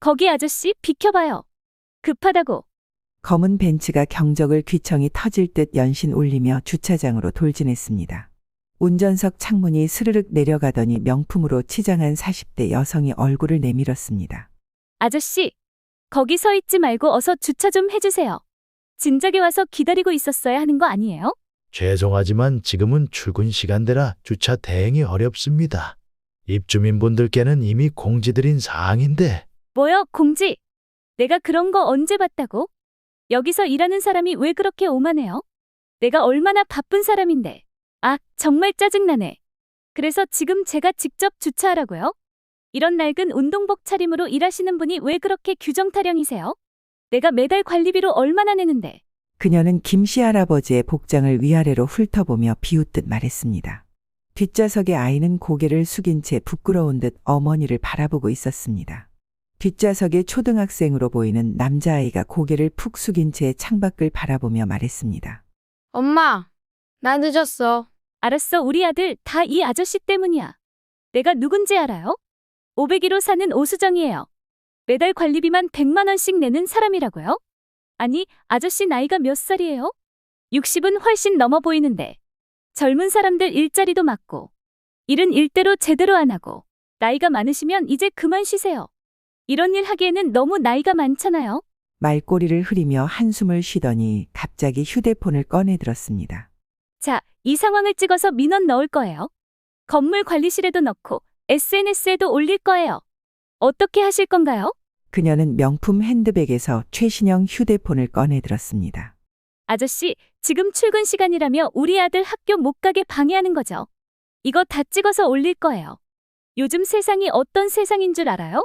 거기 아저씨 비켜봐요. 급하다고. 검은 벤츠가 경적을 귀청이 터질 듯 연신 울리며 주차장으로 돌진했습니다. 운전석 창문이 스르륵 내려가더니 명품으로 치장한 40대 여성이 얼굴을 내밀었습니다. 아저씨, 거기 서 있지 말고 어서 주차 좀 해주세요. 진작에 와서 기다리고 있었어야 하는 거 아니에요? 죄송하지만 지금은 출근 시간대라 주차 대행이 어렵습니다. 입주민분들께는 이미 공지드린 사항인데 뭐요, 공지? 내가 그런 거 언제 봤다고? 여기서 일하는 사람이 왜 그렇게 오만해요? 내가 얼마나 바쁜 사람인데. 아, 정말 짜증나네. 그래서 지금 제가 직접 주차하라고요? 이런 낡은 운동복 차림으로 일하시는 분이 왜 그렇게 규정 타령이세요? 내가 매달 관리비로 얼마나 내는데. 그녀는 김씨 할아버지의 복장을 위아래로 훑어보며 비웃듯 말했습니다. 뒷좌석의 아이는 고개를 숙인 채 부끄러운 듯 어머니를 바라보고 있었습니다. 뒷좌석의 초등학생으로 보이는 남자아이가 고개를 푹 숙인 채 창밖을 바라보며 말했습니다. 엄마, 나 늦었어. 알았어, 우리 아들 다 이 아저씨 때문이야. 내가 누군지 알아요? 501호 사는 오수정이에요. 매달 관리비만 100만 원씩 내는 사람이라고요? 아니, 아저씨 나이가 몇 살이에요? 60은 훨씬 넘어 보이는데. 젊은 사람들 일자리도 많고. 일은 일대로 제대로 안 하고. 나이가 많으시면 이제 그만 쉬세요. 이런 일 하기에는 너무 나이가 많잖아요. 말꼬리를 흐리며 한숨을 쉬더니 갑자기 휴대폰을 꺼내 들었습니다. 자, 이 상황을 찍어서 민원 넣을 거예요. 건물 관리실에도 넣고 SNS에도 올릴 거예요. 어떻게 하실 건가요? 그녀는 명품 핸드백에서 최신형 휴대폰을 꺼내 들었습니다. 아저씨, 지금 출근 시간이라며 우리 아들 학교 못 가게 방해하는 거죠. 이거 다 찍어서 올릴 거예요. 요즘 세상이 어떤 세상인 줄 알아요?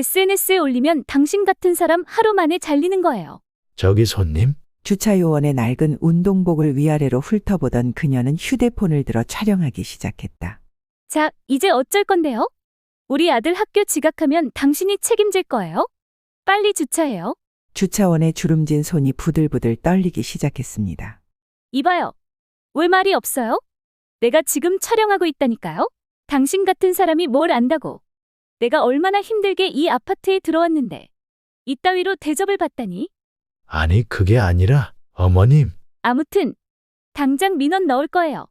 SNS에 올리면 당신 같은 사람 하루 만에 잘리는 거예요. 저기 손님 주차 요원의 낡은 운동복을 위아래로 훑어보던 그녀는 휴대폰을 들어 촬영하기 시작했다. 자, 이제 어쩔 건데요? 우리 아들 학교 지각하면 당신이 책임질 거예요? 빨리 주차해요. 주차원의 주름진 손이 부들부들 떨리기 시작했습니다. 이봐요. 왜 말이 없어요? 내가 지금 촬영하고 있다니까요? 당신 같은 사람이 뭘 안다고. 내가 얼마나 힘들게 이 아파트에 들어왔는데. 이따위로 대접을 받다니. 아니 그게 아니라 어머님 아무튼 당장 민원 넣을 거예요.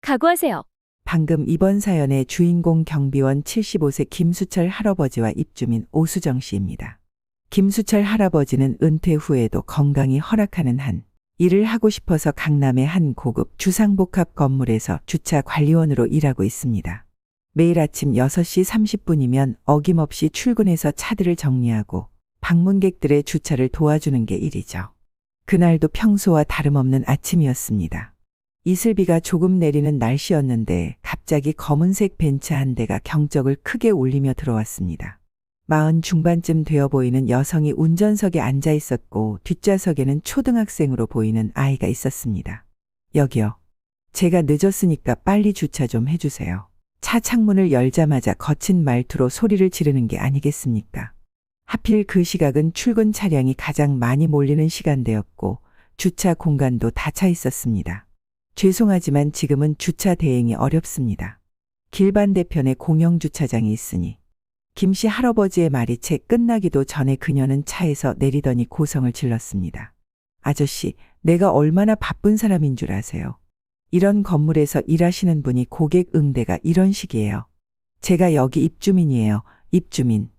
각오하세요. 방금 이번 사연의 주인공 경비원 75세 김수철 할아버지와 입주민 오수정 씨입니다. 김수철 할아버지는 은퇴 후에도 건강이 허락하는 한 일을 하고 싶어서 강남의 한 고급 주상복합 건물에서 주차 관리원으로 일하고 있습니다. 매일 아침 6시 30분이면 어김없이 출근해서 차들을 정리하고 방문객들의 주차를 도와주는 게 일이죠. 그날도 평소와 다름없는 아침이었습니다. 이슬비가 조금 내리는 날씨였는데 갑자기 검은색 벤츠 한 대가 경적을 크게 울리며 들어왔습니다. 마흔 중반쯤 되어 보이는 여성이 운전석에 앉아 있었고 뒷좌석에는 초등학생으로 보이는 아이가 있었습니다. 여기요. 제가 늦었으니까 빨리 주차 좀 해주세요. 차 창문을 열자마자 거친 말투로 소리를 지르는 게 아니겠습니까? 하필 그 시각은 출근 차량이 가장 많이 몰리는 시간대였고 주차 공간도 다 차 있었습니다. 죄송하지만 지금은 주차 대행이 어렵습니다. 길 반대편에 공영 주차장이 있으니 김 씨 할아버지의 말이 채 끝나기도 전에 그녀는 차에서 내리더니 고성을 질렀습니다. 아저씨, 내가 얼마나 바쁜 사람인 줄 아세요? 이런 건물에서 일하시는 분이 고객 응대가 이런 식이에요. 제가 여기 입주민이에요. 입주민.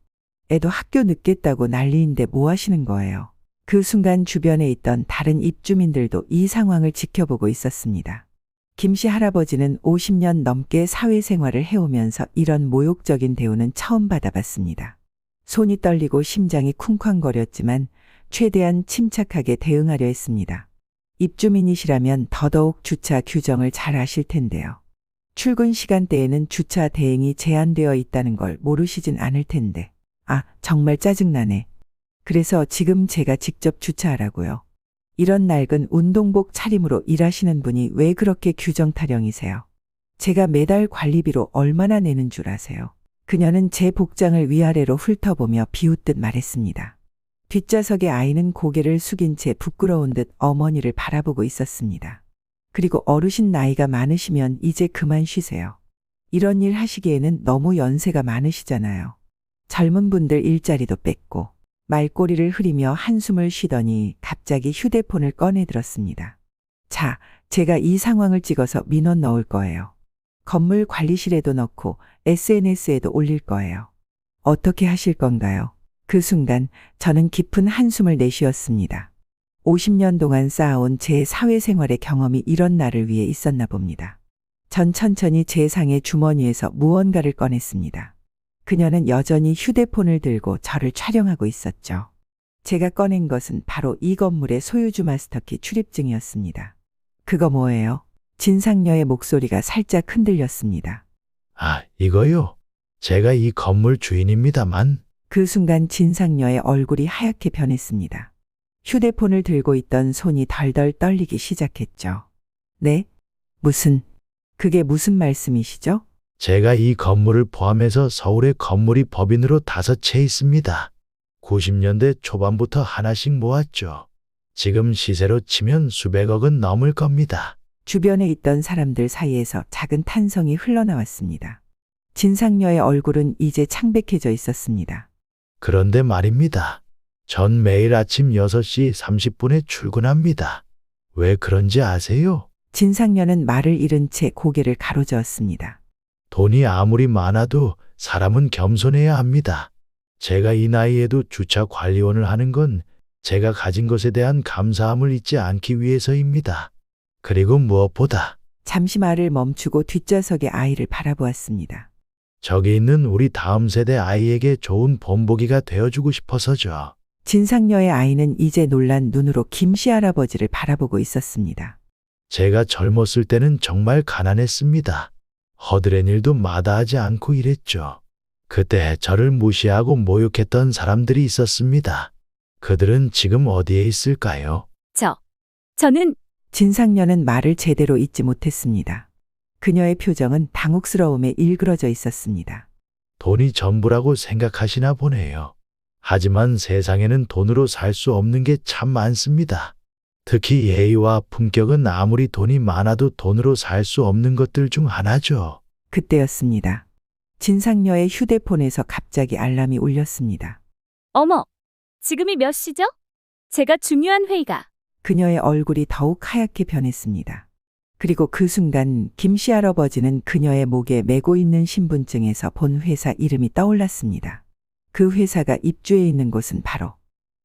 애도 학교 늦겠다고 난리인데 뭐 하시는 거예요? 그 순간 주변에 있던 다른 입주민들도 이 상황을 지켜보고 있었습니다. 김씨 할아버지는 50년 넘게 사회생활을 해오면서 이런 모욕적인 대우는 처음 받아봤습니다. 손이 떨리고 심장이 쿵쾅거렸지만 최대한 침착하게 대응하려 했습니다. 입주민이시라면 더더욱 주차 규정을 잘 아실 텐데요. 출근 시간대에는 주차 대행이 제한되어 있다는 걸 모르시진 않을 텐데. 아, 정말 짜증나네. 그래서 지금 제가 직접 주차하라고요. 이런 낡은 운동복 차림으로 일하시는 분이 왜 그렇게 규정 타령이세요? 제가 매달 관리비로 얼마나 내는 줄 아세요? 그녀는 제 복장을 위아래로 훑어보며 비웃듯 말했습니다. 뒷좌석의 아이는 고개를 숙인 채 부끄러운 듯 어머니를 바라보고 있었습니다. 그리고 어르신 나이가 많으시면 이제 그만 쉬세요. 이런 일 하시기에는 너무 연세가 많으시잖아요. 젊은 분들 일자리도 뺐고 말꼬리를 흐리며 한숨을 쉬더니 갑자기 휴대폰을 꺼내 들었습니다. 자, 제가 이 상황을 찍어서 민원 넣을 거예요. 건물 관리실에도 넣고 SNS에도 올릴 거예요. 어떻게 하실 건가요? 그 순간 저는 깊은 한숨을 내쉬었습니다. 50년 동안 쌓아온 제 사회생활의 경험이 이런 날을 위해 있었나 봅니다. 전 천천히 제 상의 주머니에서 무언가를 꺼냈습니다. 그녀는 여전히 휴대폰을 들고 저를 촬영하고 있었죠. 제가 꺼낸 것은 바로 이 건물의 소유주 마스터키 출입증이었습니다. 그거 뭐예요? 진상녀의 목소리가 살짝 흔들렸습니다. 아, 이거요. 제가 이 건물 주인입니다만 그 순간 진상녀의 얼굴이 하얗게 변했습니다. 휴대폰을 들고 있던 손이 덜덜 떨리기 시작했죠. 네? 무슨, 그게 무슨 말씀이시죠? 제가 이 건물을 포함해서 서울의 건물이 법인으로 다섯 채 있습니다. 90년대 초반부터 하나씩 모았죠. 지금 시세로 치면 수백억은 넘을 겁니다. 주변에 있던 사람들 사이에서 작은 탄성이 흘러나왔습니다. 진상녀의 얼굴은 이제 창백해져 있었습니다. 그런데 말입니다. 전 매일 아침 6시 30분에 출근합니다. 왜 그런지 아세요? 진상녀는 말을 잃은 채 고개를 가로저었습니다. 돈이 아무리 많아도 사람은 겸손해야 합니다. 제가 이 나이에도 주차 관리원을 하는 건 제가 가진 것에 대한 감사함을 잊지 않기 위해서입니다. 그리고 무엇보다 잠시 말을 멈추고 뒷좌석의 아이를 바라보았습니다. 저기 있는 우리 다음 세대 아이에게 좋은 본보기가 되어주고 싶어서죠. 진상녀의 아이는 이제 놀란 눈으로 김씨 할아버지를 바라보고 있었습니다. 제가 젊었을 때는 정말 가난했습니다. 허드렛 일도 마다하지 않고 일했죠. 그때 저를 무시하고 모욕했던 사람들이 있었습니다. 그들은 지금 어디에 있을까요? 저, 저는 진상녀는 말을 제대로 잊지 못했습니다. 그녀의 표정은 당혹스러움에 일그러져 있었습니다. 돈이 전부라고 생각하시나 보네요. 하지만 세상에는 돈으로 살 수 없는 게 참 많습니다. 특히 예의와 품격은 아무리 돈이 많아도 돈으로 살 수 없는 것들 중 하나죠. 그때였습니다. 진상녀의 휴대폰에서 갑자기 알람이 울렸습니다. 어머, 지금이 몇 시죠? 제가 중요한 회의가. 그녀의 얼굴이 더욱 하얗게 변했습니다. 그리고 그 순간 김 씨 할아버지는 그녀의 목에 메고 있는 신분증에서 본 회사 이름이 떠올랐습니다. 그 회사가 입주해 있는 곳은 바로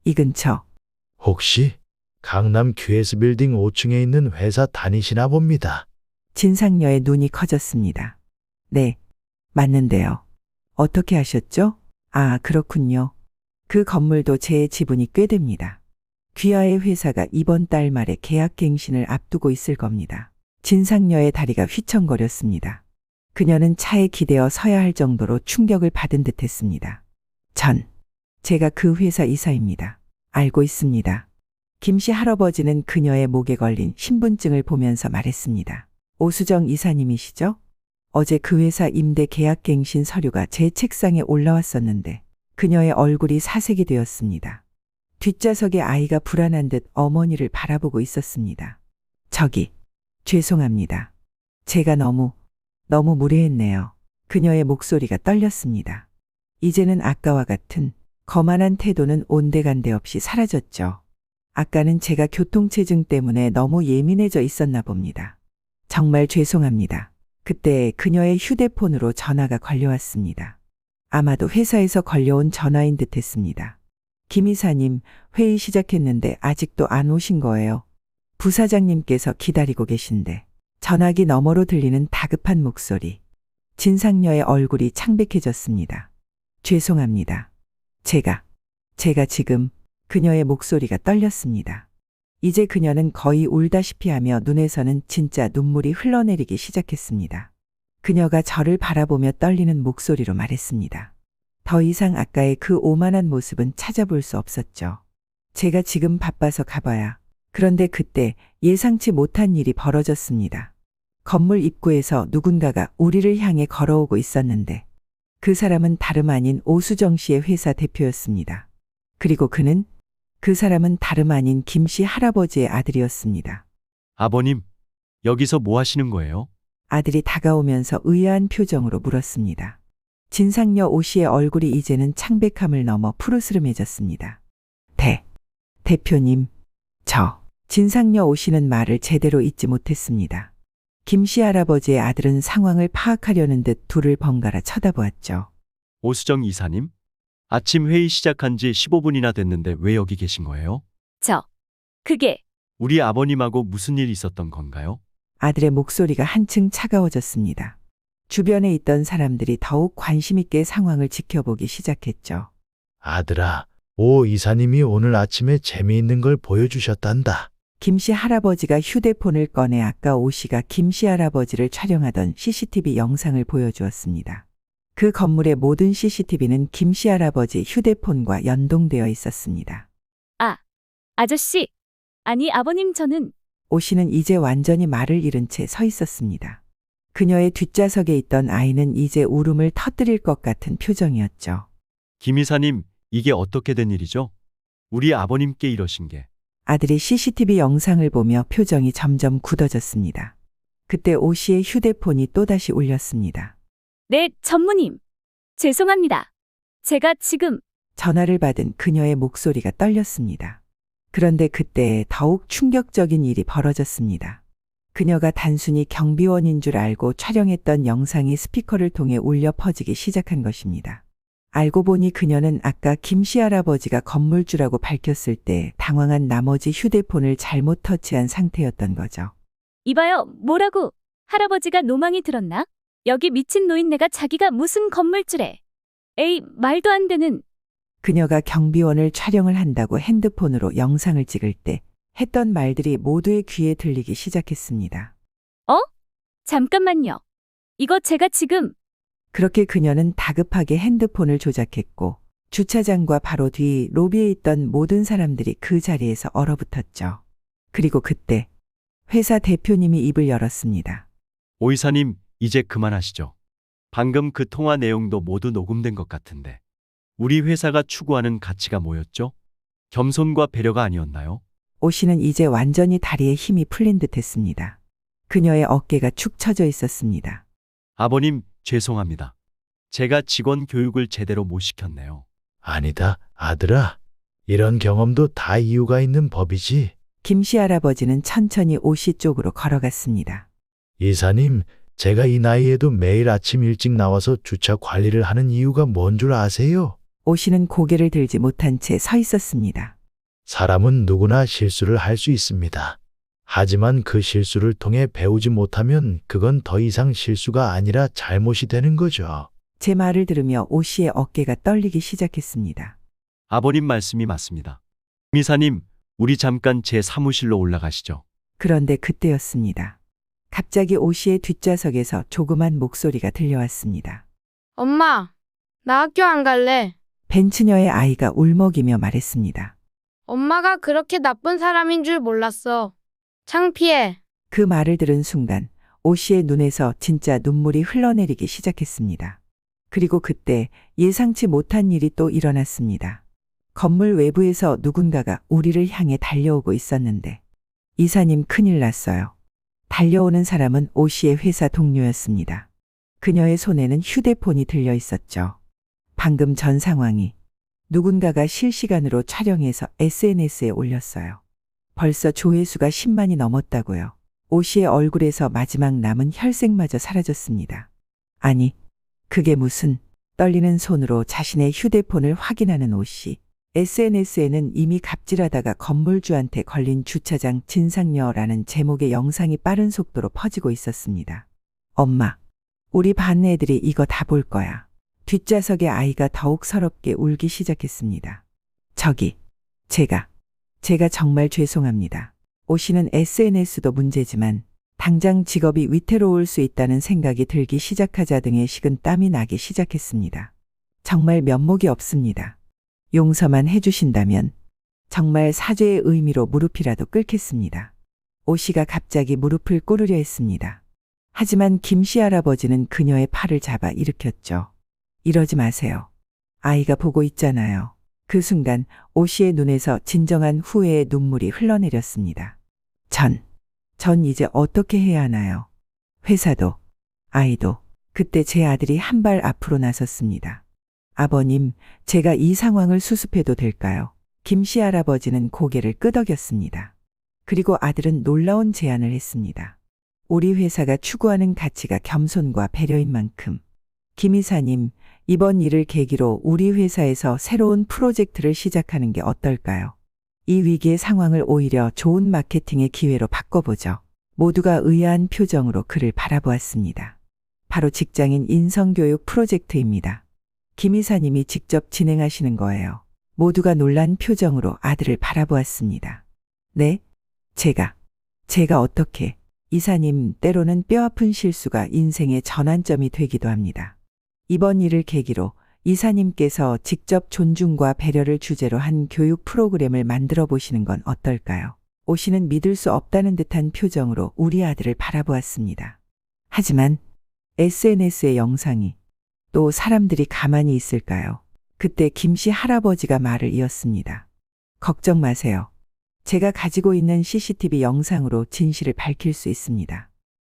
이 근처 혹시 강남 QS 빌딩 5층에 있는 회사 다니시나 봅니다. 진상녀의 눈이 커졌습니다. 네, 맞는데요. 어떻게 하셨죠? 아, 그렇군요. 그 건물도 제 지분이 꽤 됩니다. 귀하의 회사가 이번 달 말에 계약 갱신을 앞두고 있을 겁니다. 진상녀의 다리가 휘청거렸습니다. 그녀는 차에 기대어 서야 할 정도로 충격을 받은 듯 했습니다. 전, 제가 그 회사 이사입니다. 알고 있습니다. 김씨 할아버지는 그녀의 목에 걸린 신분증을 보면서 말했습니다. 오수정 이사님이시죠? 어제 그 회사 임대 계약갱신 서류가 제 책상에 올라왔었는데 그녀의 얼굴이 사색이 되었습니다. 뒷좌석의 아이가 불안한 듯 어머니를 바라보고 있었습니다. 저기, 죄송합니다. 제가 너무, 너무 무례했네요. 그녀의 목소리가 떨렸습니다. 이제는 아까와 같은 거만한 태도는 온데간데 없이 사라졌죠. 아까는 제가 교통체증 때문에 너무 예민해져 있었나 봅니다. 정말 죄송합니다. 그때 그녀의 휴대폰으로 전화가 걸려왔습니다. 아마도 회사에서 걸려온 전화인 듯 했습니다. 김 이사님, 회의 시작했는데 아직도 안 오신 거예요. 부사장님께서 기다리고 계신데 전화기 너머로 들리는 다급한 목소리. 진상녀의 얼굴이 창백해졌습니다. 죄송합니다. 제가, 제가 지금 그녀의 목소리가 떨렸습니다. 이제 그녀는 거의 울다시피 하며 눈에서는 진짜 눈물이 흘러내리기 시작했습니다. 그녀가 저를 바라보며 떨리는 목소리로 말했습니다. 더 이상 아까의 그 오만한 모습은 찾아볼 수 없었죠. 제가 지금 바빠서 가봐야. 그런데 그때 예상치 못한 일이 벌어졌습니다. 건물 입구에서 누군가가 우리를 향해 걸어오고 있었는데 그 사람은 다름 아닌 오수정 씨의 회사 대표였습니다. 그리고 그는 그 사람은 다름 아닌 김 씨 할아버지의 아들이었습니다. 아버님, 여기서 뭐 하시는 거예요? 아들이 다가오면서 의아한 표정으로 물었습니다. 진상녀 오 씨의 얼굴이 이제는 창백함을 넘어 푸르스름해졌습니다. 대, 대표님, 저, 진상녀 오 씨는 말을 제대로 잊지 못했습니다. 김씨 할아버지의 아들은 상황을 파악하려는 듯 둘을 번갈아 쳐다보았죠. 오수정 이사님? 아침 회의 시작한 지 15분이나 됐는데 왜 여기 계신 거예요? 저, 그게, 우리 아버님하고 무슨 일 있었던 건가요? 아들의 목소리가 한층 차가워졌습니다. 주변에 있던 사람들이 더욱 관심 있게 상황을 지켜보기 시작했죠. 아들아, 오 이사님이 오늘 아침에 재미있는 걸 보여주셨단다. 김씨 할아버지가 휴대폰을 꺼내 아까 오 씨가 김씨 할아버지를 촬영하던 CCTV 영상을 보여주었습니다. 그 건물의 모든 CCTV는 김씨 할아버지 휴대폰과 연동되어 있었습니다. 아저씨. 아니, 아버님 저는, 오 씨는 이제 완전히 말을 잃은 채 서 있었습니다. 그녀의 뒷좌석에 있던 아이는 이제 울음을 터뜨릴 것 같은 표정이었죠. 김 이사님, 이게 어떻게 된 일이죠? 우리 아버님께 이러신 게. 아들이 CCTV 영상을 보며 표정이 점점 굳어졌습니다. 그때 오 씨의 휴대폰이 또다시 울렸습니다. 네, 전무님. 죄송합니다. 제가 지금, 전화를 받은 그녀의 목소리가 떨렸습니다. 그런데 그때 더욱 충격적인 일이 벌어졌습니다. 그녀가 단순히 경비원인 줄 알고 촬영했던 영상이 스피커를 통해 울려 퍼지기 시작한 것입니다. 알고 보니 그녀는 아까 김씨 할아버지가 건물주라고 밝혔을 때 당황한 나머지 휴대폰을 잘못 터치한 상태였던 거죠. 이봐요, 뭐라고? 할아버지가 노망이 들었나? 여기 미친 노인네가 자기가 무슨 건물주래. 에이, 말도 안 되는, 그녀가 경비원을 촬영을 한다고 핸드폰으로 영상을 찍을 때 했던 말들이 모두의 귀에 들리기 시작했습니다. 잠깐만요. 이거 제가 지금, 그렇게 그녀는 다급하게 핸드폰을 조작했고 주차장과 바로 뒤 로비에 있던 모든 사람들이 그 자리에서 얼어붙었죠. 그리고 그때 회사 대표님이 입을 열었습니다. 오 이사님, 이제 그만하시죠. 방금 그 통화 내용도 모두 녹음된 것 같은데. 우리 회사가 추구하는 가치가 뭐였죠? 겸손과 배려가 아니었나요? 오 씨는 이제 완전히 다리에 힘이 풀린 듯 했습니다. 그녀의 어깨가 축 처져 있었습니다. 아버님, 죄송합니다. 제가 직원 교육을 제대로 못 시켰네요. 아니다, 아들아. 이런 경험도 다 이유가 있는 법이지. 김씨 할아버지는 천천히 오씨 쪽으로 걸어갔습니다. 이사님, 제가 이 나이에도 매일 아침 일찍 나와서 주차 관리를 하는 이유가 뭔 줄 아세요? 오 씨는 고개를 들지 못한 채 서 있었습니다. 사람은 누구나 실수를 할 수 있습니다. 하지만 그 실수를 통해 배우지 못하면 그건 더 이상 실수가 아니라 잘못이 되는 거죠. 제 말을 들으며 오 씨의 어깨가 떨리기 시작했습니다. 아버님 말씀이 맞습니다. 김 이사님, 우리 잠깐 제 사무실로 올라가시죠. 그런데 그때였습니다. 갑자기 오 씨의 뒷좌석에서 조그만 목소리가 들려왔습니다. 엄마, 나 학교 안 갈래. 벤츠녀의 아이가 울먹이며 말했습니다. 엄마가 그렇게 나쁜 사람인 줄 몰랐어. 창피해. 그 말을 들은 순간 오 씨의 눈에서 진짜 눈물이 흘러내리기 시작했습니다. 그리고 그때 예상치 못한 일이 또 일어났습니다. 건물 외부에서 누군가가 우리를 향해 달려오고 있었는데 이사님 큰일 났어요. 달려오는 사람은 오 씨의 회사 동료였습니다. 그녀의 손에는 휴대폰이 들려 있었죠. 방금 전 상황이 누군가가 실시간으로 촬영해서 SNS에 올렸어요. 벌써 조회수가 10만이 넘었다고요. 오 씨의 얼굴에서 마지막 남은 혈색마저 사라졌습니다. 아니, 그게 무슨 떨리는 손으로 자신의 휴대폰을 확인하는 오 씨. SNS에는 이미 갑질하다가 건물주한테 걸린 주차장 진상녀라는 제목의 영상이 빠른 속도로 퍼지고 있었습니다. 엄마, 우리 반 애들이 이거 다 볼 거야. 뒷좌석의 아이가 더욱 서럽게 울기 시작했습니다. 저기, 제가, 제가 정말 죄송합니다. 오 씨는 SNS도 문제지만 당장 직업이 위태로울 수 있다는 생각이 들기 시작하자 등의 식은 땀이 나기 시작했습니다. 정말 면목이 없습니다. 용서만 해주신다면 정말 사죄의 의미로 무릎이라도 꿇겠습니다. 오 씨가 갑자기 무릎을 꿇으려 했습니다. 하지만 김 씨 할아버지는 그녀의 팔을 잡아 일으켰죠. 이러지 마세요. 아이가 보고 있잖아요. 그 순간 오 씨의 눈에서 진정한 후회의 눈물이 흘러내렸습니다. 전, 전 이제 어떻게 해야 하나요? 회사도, 아이도, 그때 제 아들이 한 발 앞으로 나섰습니다. 아버님, 제가 이 상황을 수습해도 될까요? 김 씨 할아버지는 고개를 끄덕였습니다. 그리고 아들은 놀라운 제안을 했습니다. 우리 회사가 추구하는 가치가 겸손과 배려인 만큼 김 이사님, 이번 일을 계기로 우리 회사에서 새로운 프로젝트를 시작하는 게 어떨까요? 이 위기의 상황을 오히려 좋은 마케팅의 기회로 바꿔보죠. 모두가 의아한 표정으로 그를 바라보았습니다. 바로 직장인 인성교육 프로젝트입니다. 김 이사님이 직접 진행하시는 거예요. 모두가 놀란 표정으로 아들을 바라보았습니다. 네? 제가, 제가 어떻게, 이사님, 때로는 뼈아픈 실수가 인생의 전환점이 되기도 합니다. 이번 일을 계기로 이사님께서 직접 존중과 배려를 주제로 한 교육 프로그램을 만들어 보시는 건 어떨까요? 오씨는 믿을 수 없다는 듯한 표정으로 우리 아들을 바라보았습니다. 하지만 SNS의 영상이 또 사람들이 가만히 있을까요? 그때 김씨 할아버지가 말을 이었습니다. 걱정 마세요. 제가 가지고 있는 CCTV 영상으로 진실을 밝힐 수 있습니다.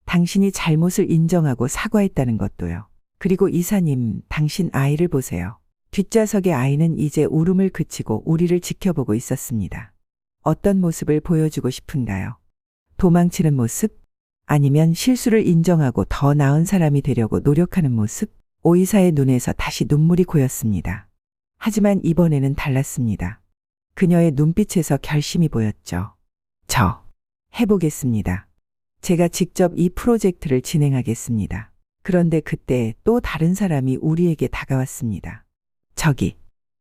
당신이 잘못을 인정하고 사과했다는 것도요. 그리고 이사님, 당신 아이를 보세요. 뒷좌석의 아이는 이제 울음을 그치고 우리를 지켜보고 있었습니다. 어떤 모습을 보여주고 싶은가요? 도망치는 모습? 아니면 실수를 인정하고 더 나은 사람이 되려고 노력하는 모습? 오이사의 눈에서 다시 눈물이 고였습니다. 하지만 이번에는 달랐습니다. 그녀의 눈빛에서 결심이 보였죠. 저, 해보겠습니다. 제가 직접 이 프로젝트를 진행하겠습니다. 그런데 그때 또 다른 사람이 우리에게 다가왔습니다. 저기,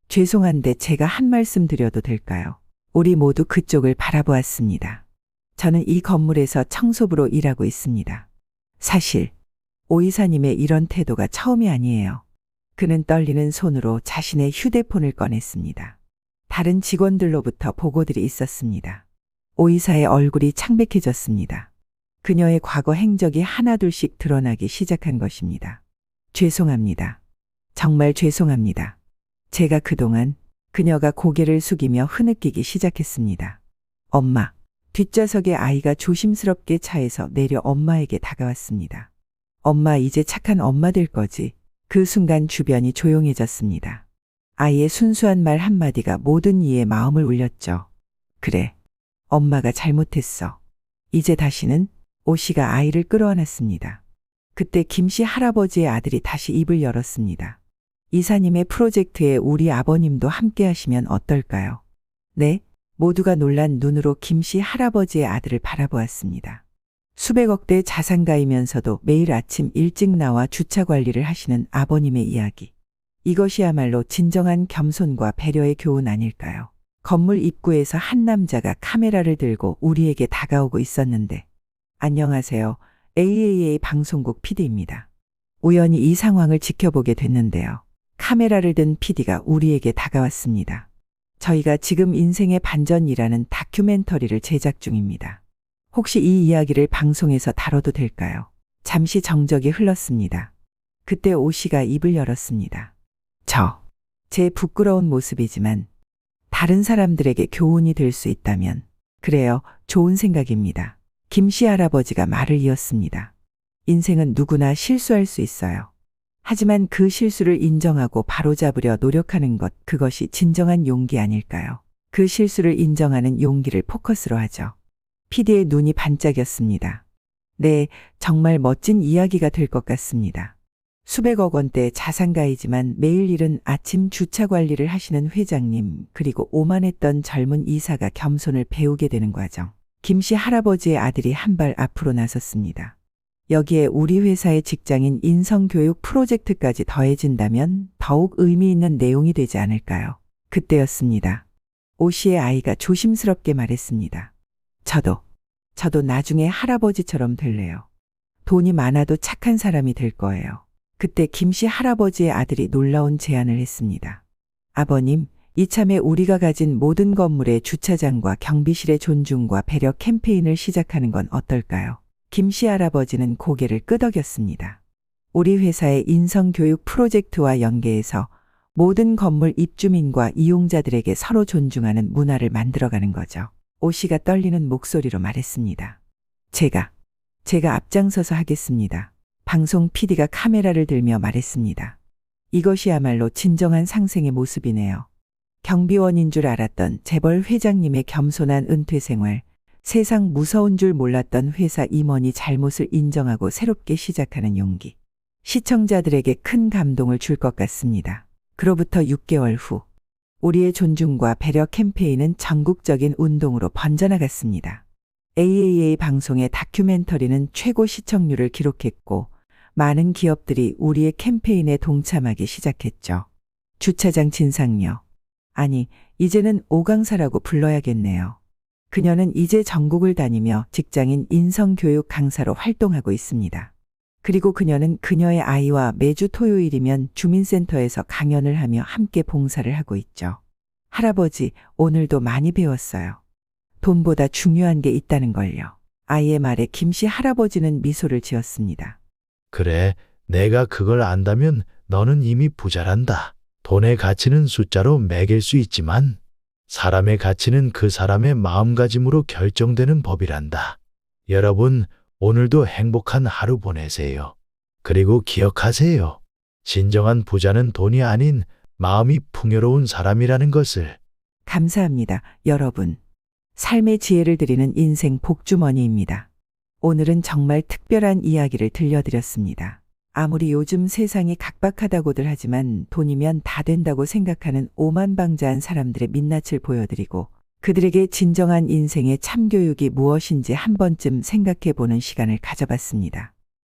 죄송한데 제가 한 말씀 드려도 될까요? 우리 모두 그쪽을 바라보았습니다. 저는 이 건물에서 청소부로 일하고 있습니다. 사실, 오 이사님의 이런 태도가 처음이 아니에요. 그는 떨리는 손으로 자신의 휴대폰을 꺼냈습니다. 다른 직원들로부터 보고들이 있었습니다. 오 이사의 얼굴이 창백해졌습니다. 그녀의 과거 행적이 하나둘씩 드러나기 시작한 것입니다. 죄송합니다. 정말 죄송합니다. 제가 그동안 그녀가 고개를 숙이며 흐느끼기 시작했습니다. 엄마, 뒷좌석의 아이가 조심스럽게 차에서 내려 엄마에게 다가왔습니다. 엄마 이제 착한 엄마 될 거지. 그 순간 주변이 조용해졌습니다. 아이의 순수한 말 한마디가 모든 이의 마음을 울렸죠. 그래. 엄마가 잘못했어. 이제 다시는 오 씨가 아이를 끌어안았습니다. 그때 김 씨 할아버지의 아들이 다시 입을 열었습니다. 이사님의 프로젝트에 우리 아버님도 함께 하시면 어떨까요? 네, 모두가 놀란 눈으로 김 씨 할아버지의 아들을 바라보았습니다. 수백억 대 자산가이면서도 매일 아침 일찍 나와 주차 관리를 하시는 아버님의 이야기. 이것이야말로 진정한 겸손과 배려의 교훈 아닐까요? 건물 입구에서 한 남자가 카메라를 들고 우리에게 다가오고 있었는데, 안녕하세요. AAA 방송국 PD입니다. 우연히 이 상황을 지켜보게 됐는데요. 카메라를 든 PD가 우리에게 다가왔습니다. 저희가 지금 인생의 반전이라는 다큐멘터리를 제작 중입니다. 혹시 이 이야기를 방송에서 다뤄도 될까요? 잠시 정적이 흘렀습니다. 그때 오 씨가 입을 열었습니다. 저, 제 부끄러운 모습이지만 다른 사람들에게 교훈이 될 수 있다면 그래요. 좋은 생각입니다. 김씨 할아버지가 말을 이었습니다. 인생은 누구나 실수할 수 있어요. 하지만 그 실수를 인정하고 바로잡으려 노력하는 것, 그것이 진정한 용기 아닐까요? 그 실수를 인정하는 용기를 포커스로 하죠. PD의 눈이 반짝였습니다. 네, 정말 멋진 이야기가 될 것 같습니다. 수백억 원대 자산가이지만 매일 일은 아침 주차 관리를 하시는 회장님, 그리고 오만했던 젊은 이사가 겸손을 배우게 되는 과정. 김씨 할아버지의 아들이 한 발 앞으로 나섰습니다. 여기에 우리 회사의 직장인 인성교육 프로젝트까지 더해진다면 더욱 의미 있는 내용이 되지 않을까요? 그때였습니다. 오 씨의 아이가 조심스럽게 말했습니다. 저도, 저도 나중에 할아버지처럼 될래요. 돈이 많아도 착한 사람이 될 거예요. 그때 김 씨 할아버지의 아들이 놀라운 제안을 했습니다. 아버님, 이참에 우리가 가진 모든 건물의 주차장과 경비실의 존중과 배려 캠페인을 시작하는 건 어떨까요? 김씨 할아버지는 고개를 끄덕였습니다. 우리 회사의 인성교육 프로젝트와 연계해서 모든 건물 입주민과 이용자들에게 서로 존중하는 문화를 만들어가는 거죠. 오 씨가 떨리는 목소리로 말했습니다. 제가, 제가 앞장서서 하겠습니다. 방송 PD가 카메라를 들며 말했습니다. 이것이야말로 진정한 상생의 모습이네요. 경비원인 줄 알았던 재벌 회장님의 겸손한 은퇴 생활, 세상 무서운 줄 몰랐던 회사 임원이 잘못을 인정하고 새롭게 시작하는 용기. 시청자들에게 큰 감동을 줄 것 같습니다. 그로부터 6개월 후, 우리의 존중과 배려 캠페인은 전국적인 운동으로 번져나갔습니다. AAA 방송의 다큐멘터리는 최고 시청률을 기록했고, 많은 기업들이 우리의 캠페인에 동참하기 시작했죠. 주차장 진상녀. 아니, 이제는 오강사라고 불러야겠네요. 그녀는 이제 전국을 다니며 직장인 인성교육 강사로 활동하고 있습니다. 그리고 그녀는 그녀의 아이와 매주 토요일이면 주민센터에서 강연을 하며 함께 봉사를 하고 있죠. 할아버지, 오늘도 많이 배웠어요. 돈보다 중요한 게 있다는 걸요. 아이의 말에 김씨 할아버지는 미소를 지었습니다. 그래, 내가 그걸 안다면 너는 이미 부자란다. 돈의 가치는 숫자로 매길 수 있지만 사람의 가치는 그 사람의 마음가짐으로 결정되는 법이란다. 여러분, 오늘도 행복한 하루 보내세요. 그리고 기억하세요. 진정한 부자는 돈이 아닌 마음이 풍요로운 사람이라는 것을. 감사합니다, 여러분. 삶의 지혜를 드리는 인생 복주머니입니다. 오늘은 정말 특별한 이야기를 들려드렸습니다. 아무리 요즘 세상이 각박하다고들 하지만 돈이면 다 된다고 생각하는 오만방자한 사람들의 민낯을 보여드리고 그들에게 진정한 인생의 참교육이 무엇인지 한 번쯤 생각해 보는 시간을 가져봤습니다.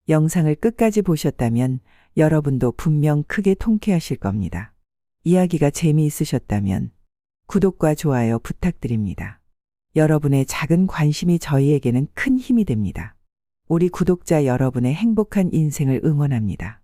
영상을 끝까지 보셨다면 여러분도 분명 크게 통쾌하실 겁니다. 이야기가 재미있으셨다면 구독과 좋아요 부탁드립니다. 여러분의 작은 관심이 저희에게는 큰 힘이 됩니다. 우리 구독자 여러분의 행복한 인생을 응원합니다.